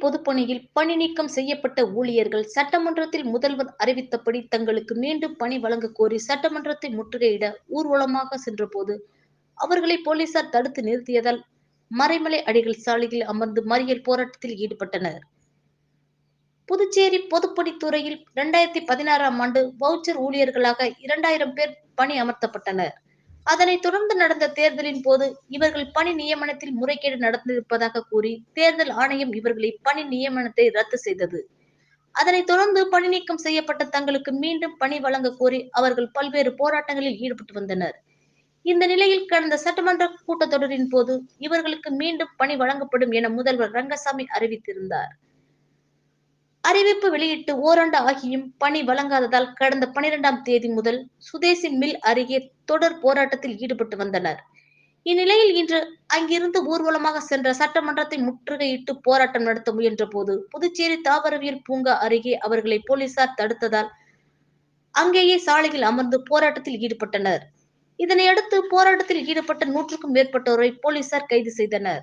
பொதுப்பணியில் பணி நீக்கம் செய்யப்பட்ட ஊழியர்கள் சட்டமன்றத்தில் முதல்வர் அறிவித்தபடி தங்களுக்கு மீண்டும் பணி வழங்க கோரி சட்டமன்றத்தை முற்றுகையிட ஊர்வலமாக சென்றபோது அவர்களை போலீசார் தடுத்து நிறுத்தியதால் மறைமலை அடிகள் சாலையில் அமர்ந்து மறியல் போராட்டத்தில் ஈடுபட்டனர். புதுச்சேரி பொதுப்பணித்துறையில் இரண்டாயிரத்தி பதினாறாம் ஆண்டு வவுச்சர் ஊழியர்களாக இரண்டாயிரம் பேர் பணி அமர்த்தப்பட்டனர். அதனைத் தொடர்ந்து நடந்த தேர்தலின் போது இவர்கள் பணி நியமனத்தில் முறைகேடு நடந்திருப்பதாக கூறி தேர்தல் ஆணையம் இவர்களை பணி நியமனத்தை ரத்து செய்தது. அதனைத் தொடர்ந்து பணி நீக்கம் செய்யப்பட்ட தங்களுக்கு மீண்டும் பணி வழங்க கோரி அவர்கள் பல்வேறு போராட்டங்களில் ஈடுபட்டு வந்தனர். இந்த நிலையில் கடந்த சட்டமன்ற கூட்டத்தொடரின் போது இவர்களுக்கு மீண்டும் பணி வழங்கப்படும் என முதல்வர் ரங்கசாமி அறிவித்திருந்தார். அறிவிப்பு வெளியிட்டு ஓராண்டு ஆகியும் பணி வழங்காததால் கடந்த பனிரெண்டாம் தேதி முதல் சுதேசி மில் அருகே தொடர் போராட்டத்தில் ஈடுபட்டு வந்தனர். இந்நிலையில் இன்று அங்கிருந்து ஊர்வலமாக சென்ற சட்டமன்றத்தை முற்றுகையிட்டு போராட்டம் நடத்த முயன்ற போது புதுச்சேரி தாவரவியல் பூங்கா அருகே அவர்களை போலீசார் தடுத்ததால் அங்கேயே சாலையில் அமர்ந்து போராட்டத்தில் ஈடுபட்டனர். இதனையடுத்து போராட்டத்தில் ஈடுபட்ட நூற்றுக்கும் மேற்பட்டோரை போலீசார் கைது செய்தனர்.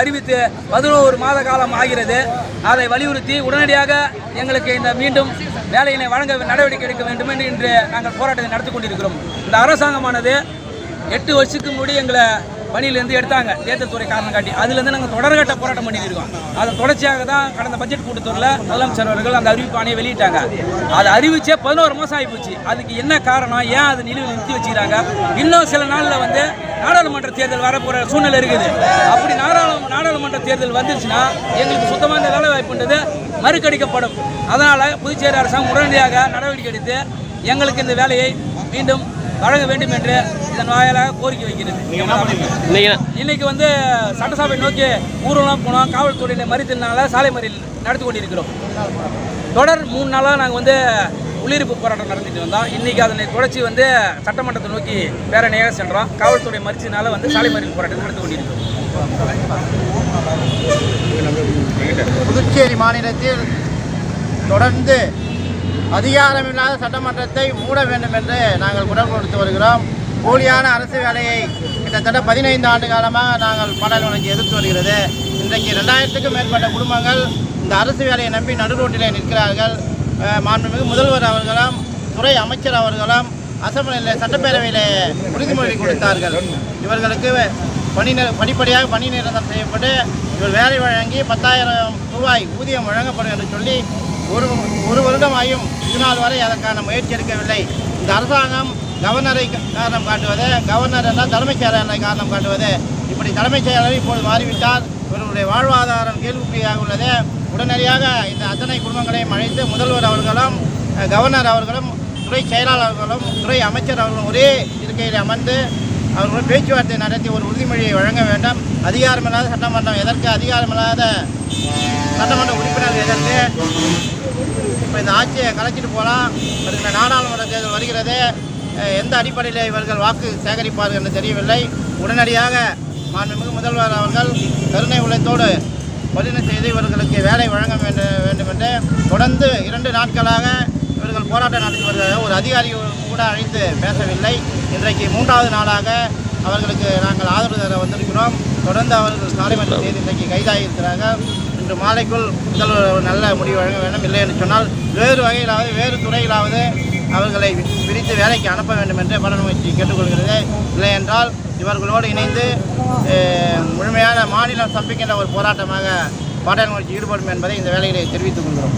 அறிவித்து பதினோரு மாத காலம் ஆகிறது. அதை வலியுறுத்தி உடனடியாக எங்களுக்கு இந்த மீண்டும் வேலையினை வழங்க நடவடிக்கை எடுக்க வேண்டும் என்று இன்று நாங்கள் போராட்டத்தை நடத்தி கொண்டிருக்கிறோம். இந்த அரசாங்கமானது எட்டு வருஷத்துக்கு முன்னாடி எங்களை பணியிலேருந்து எடுத்தாங்க. தேர்தல் துறை காரணம் காட்டி. அதுலேருந்து நாங்கள் தொடர்கட்ட போராட்டம் பண்ணிட்டு இருக்கோம் அதை தொடர்ச்சியாக தான் கடந்த பட்ஜெட் கூட்டத்தூரில் முதலமைச்சர் அவர்கள் அந்த அறிவிப்பு ஆணையை வெளியிட்டாங்க. அதை அறிவிச்சே பதினோரு மாதம் ஆகிப்போச்சு. அதுக்கு என்ன காரணம்? ஏன் அது நிலுவை நிறுத்தி வச்சுக்கிறாங்க? இன்னும் சில நாளில் வந்து நாடாளுமன்ற தேர்தல் வரப்போகிற சூழ்நிலை இருக்குது. அப்படி நாடா நாடாளுமன்ற தேர்தல் வந்துருச்சுன்னா எங்களுக்கு சுத்தமாக இந்த வேலை வாய்ப்புன்றது மறுக்கடிக்கப்படும். அதனால் புதுச்சேரி அரசாங்கம் உடனடியாக நடவடிக்கை எடுத்து எங்களுக்கு இந்த வேலையை மீண்டும் வழங்க வேண்டும் என்று இதன் வாயிலாக கோரிக்கை வைக்கிறது. இன்னைக்கு இன்னைக்கு வந்து சட்டசபை நோக்கி ஊர்வலம் போனோம். காவல்துறையினை மறித்ததுனால சாலை மறியல் நடத்தி கொண்டிருக்கிறோம். தொடர் மூணு நாளாக நாங்கள் வந்து உள்ளிருப்பு போராட்டம் நடத்திட்டு வந்தோம். இன்னைக்கு அதனை தொடர்ச்சி வந்து சட்டமன்றத்தை நோக்கி பேரணியாக சென்றோம். காவல்துறை மறிச்சதுனால வந்து சாலை மறியல் போராட்டம் நடத்தி கொண்டிருக்கிறோம். புதுச்சேரி மாநிலத்தில் தொடர்ந்து அதிகாரமில்லாத சட்டமன்றத்தை மூட வேண்டும் என்று நாங்கள் குரல் கொடுத்து வருகிறோம். போலியான அரசு வேலையை கிட்டத்தட்ட பதினைந்து ஆண்டு காலமாக நாங்கள் பாடல் வழங்கி எதிர்த்து வருகிறது. இன்றைக்கு ரெண்டாயிரத்துக்கும் மேற்பட்ட குடும்பங்கள் இந்த அரசு வேலையை நம்பி நடுரோட்டிலே நிற்கிறார்கள். மாண்புமிகு முதல்வர் அவர்களும் துறை அமைச்சர் அவர்களும் அசம்பிளியில் சட்டப்பேரவையில் உறுதிமொழி கொடுத்தார்கள். இவர்களுக்கு பணி படிப்படியாக பணி நிரந்தரம் செய்யப்பட்டு இவர் வேலை வழங்கி பத்தாயிரம் ரூபாய் ஊதியம் வழங்கப்படும் என்று சொல்லி ஒரு ஒரு வருடமாயும் இதுநாள் வரை அதற்கான முயற்சி எடுக்கவில்லை. இந்த அரசாங்கம் கவர்னரை காரணம் காட்டுவது கவர்னர் என்றால் தலைமைச் செயலாளரை காரணம் காட்டுவது. இப்படி தலைமைச் செயலாளர் இப்போது மாறிவிட்டால் இவர்களுடைய வாழ்வாதாரம் கேள்விக்குறியாக உள்ளது. உடனடியாக இந்த அத்தனை குடும்பங்களையும் அழைத்து முதல்வர் அவர்களும் கவர்னர் அவர்களும் துறை செயலாளர்களும் துறை அமைச்சர் அவர்களும் ஒரே இருக்கையில் அமர்ந்து அவர்கள் பேச்சுவார்த்தை நடத்தி ஒரு உறுதிமொழியை வழங்க வேண்டும். அதிகாரமில்லாத சட்டமன்றம் எதற்கு? அதிகாரமில்லாத சட்டமன்ற உறுப்பினர் எதற்கு? இப்போ இந்த ஆட்சியை கலைச்சிட்டு போகலாம் வருகிற நாடாளுமன்ற தேர்தல் வருகிறது. எந்த அடிப்படையில் இவர்கள் வாக்கு சேகரிப்பார்கள் என்று தெரியவில்லை. உடனடியாக மாண்புமிகு முதல்வர் அவர்கள் கருணை உள்ளத்தோடு பதிவு செய்து இவர்களுக்கு வேலை வழங்க வேண்டும் வேண்டும் என்று தொடர்ந்து இரண்டு நாட்களாக போராட்டம் நடத்தி வருகிறார்கள். ஒரு அதிகாரி கூட அழைத்து பேசவில்லை. இன்றைக்கு மூன்றாவது நாளாக அவர்களுக்கு நாங்கள் ஆதரவு தர வந்திருக்கிறோம். தொடர்ந்து அவர்கள் சாலைமன்ற செய்து இன்றைக்கு கைதாகியிருக்கிறார்கள் இன்று மாலைக்குள் முதல்வர் நல்ல முடிவு வழங்க வேண்டும். இல்லை என்று சொன்னால் வேறு வகையிலாவது வேறு துறையிலாவது அவர்களை பிரித்து வேலைக்கு அனுப்ப வேண்டும் என்று பலமுயற்சி கேட்டுக்கொள்கிறது. இல்லை என்றால் இவர்களோடு இணைந்து முழுமையான மாநிலம் சம்பிக்கின்ற ஒரு போராட்டமாக பாட்டாளி முயற்சி ஈடுபடும் என்பதை இந்த வேலையிலே தெரிவித்துக் கொள்கிறோம்.